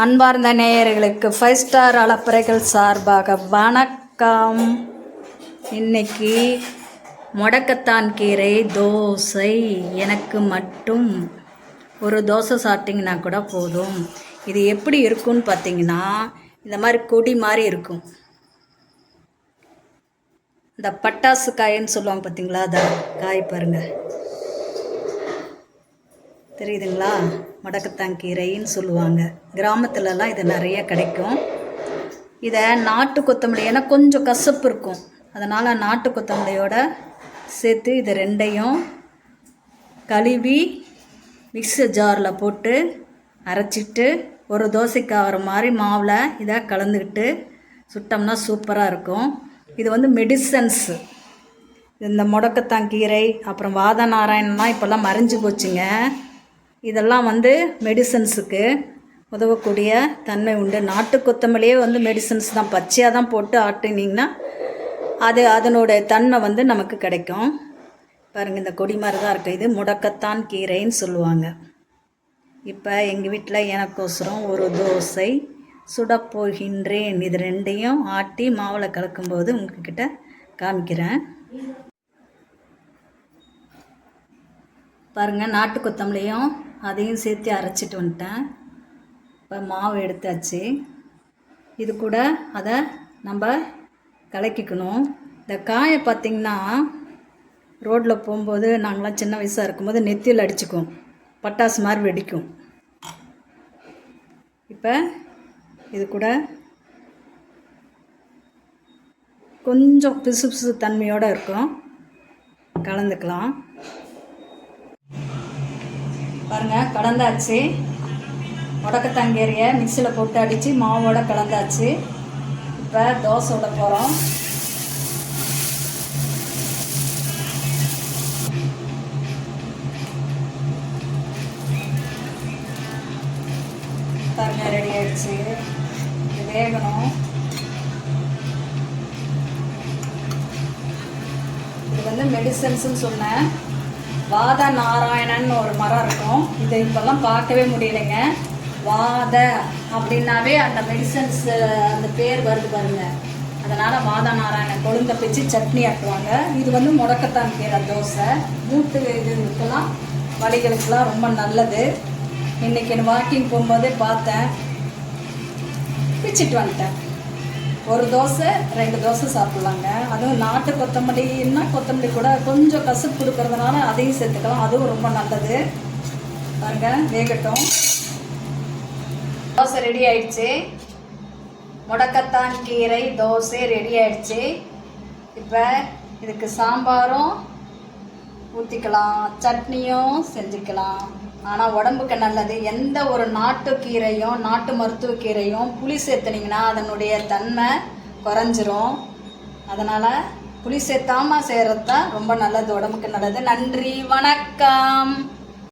அன்பார்ந்த நேயர்களுக்கு five star அளப்பறைகள் சார்பாக வணக்கம். இன்னைக்கு முடக்கத்தான் கீரை தோசை எனக்கு மட்டும். ஒரு தோசை சாப்பிட்டிங்கன்னா கூட போதும். இது எப்படி இருக்கும்னு பார்த்தீங்கன்னா இந்த மாதிரி கொடி மாதிரி இருக்கும். இந்த பட்டாசு காயின்னு சொல்லுவாங்க பார்த்தீங்களா? அதை காய் பாருங்கள் தெரியுதுங்களா? மடக்கத்தான் கீரைன்னு சொல்லுவாங்க. கிராமத்துலலாம் இது நிறைய கிடைக்கும். இதை நாட்டு கொத்தமல்லி ஏன்னா கொஞ்சம் கசப்பு இருக்கும். அதனால் நாட்டு கொத்தமல்லியோட சேர்த்து இது ரெண்டையும் கழுவி மிக்சர் ஜாரில் போட்டு அரைச்சிட்டு ஒரு தோசைக்கு ஆகிற மாதிரி மாவில் இதை கலந்துக்கிட்டு சுட்டோம்னா சூப்பராக இருக்கும். இது வந்து மெடிசன்ஸு இந்த முடக்கத்தான் கீரை அப்புறம் வாத நாராயணம்லாம் இப்போல்லாம் மறைஞ்சு போச்சுங்க. இதெல்லாம் வந்து மெடிசன்ஸுக்கு உதவக்கூடிய தன்மை உண்டு. நாட்டு கொத்தமல்லியே வந்து மெடிசன்ஸ் தான். பச்சையாக தான் போட்டு ஆட்டினீங்கன்னா அது அதனுடைய தன்மை வந்து நமக்கு கிடைக்கும். பாருங்கள் இந்த கொடி மாதிரி தான் இருக்குது இது முடக்கத்தான் கீரைன்னு சொல்லுவாங்க. இப்போ எங்கள் வீட்டில் எனக்கோசரம் ஒரு தோசை சுடப்போகின்றேன். இது ரெண்டையும் ஆட்டி மாவில் கலக்கும்போது உங்ககிட்ட காமிக்கிறேன். பாருங்கள் நாட்டு கொத்தமல்லியும் அதையும் சேர்த்து அரைச்சிட்டு வந்துட்டேன். இப்போ மாவு எடுத்தாச்சு. இது கூட அதை நம்ம கலக்கிக்கணும். இந்த காயை பார்த்திங்கன்னா ரோட்டில் போகும்போது நாங்களாம் சின்ன வயசாக இருக்கும்போது நெத்தியில் அடிச்சுக்குவோம். பட்டாசு மாதிரி வெடிக்கும். இப்போ இது கூட கொஞ்சம் பிசு பிசு தன்மையோடு இருக்கும். கலந்துக்கலாம். பாருங்கள் கலந்தாச்சு. முடக்கத்தங்கேரியை மிக்சியில் போட்டு அடித்து மாவோட கலந்தாச்சு. இப்போ தோசை விட போகிறோம் பாருங்க ரெடி ஆயிடுச்சு. வேகணும். இது வந்து மெடிசன்ஸ்னு சொன்னேன். வாத நாராயணன் ஒரு மரம் இருக்கும். இதை இப்போல்லாம் பார்க்கவே முடியலைங்க. வாத அப்படின்னாவே அந்த மெடிசன்ஸ் அந்த பேர் வருது பாருங்க. அதனால் வாத நாராயணன் கொழுந்த பிச்சு சட்னி ஆக்குவாங்க. இது வந்து முடக்கத்தான் கீரை தோசை. மூட்டு இதுக்கெல்லாம் வலிகளுக்கெல்லாம் ரொம்ப நல்லது. இன்றைக்கி வாக்கிங் போகும்போதே பார்த்தேன். பிச்சுட்டு வந்துட்டேன். ஒரு தோசை ரெண்டு தோசை சாப்பிட்லாங்க. அதுவும் நாட்டு கொத்தமல்லின்னா கொத்தமல்லி கூட கொஞ்சம் கசப்பு கொடுக்கறதுனால அதையும் சேர்த்துக்கலாம். அதுவும் ரொம்ப நல்லது. பாருங்க வேகட்டும். தோசை ரெடி ஆயிடுச்சு. முடக்கத்தான் கீரை தோசை ரெடி ஆயிடுச்சு. இப்போ இதுக்கு சாம்பாரும் ஊற்றிக்கலாம் சட்னியும் செஞ்சுக்கலாம். ஆனால் உடம்புக்கு நல்லது. எந்த ஒரு நாட்டு கீரையும் நாட்டு மருத்துவ கீரையும் புளி சேர்த்துனீங்கன்னா அதனுடைய தன்மை குறைஞ்சிரும். அதனால் புளி சேர்த்தாமல் செய்கிறது தான் ரொம்ப நல்லது உடம்புக்கு நல்லது. நன்றி வணக்கம்.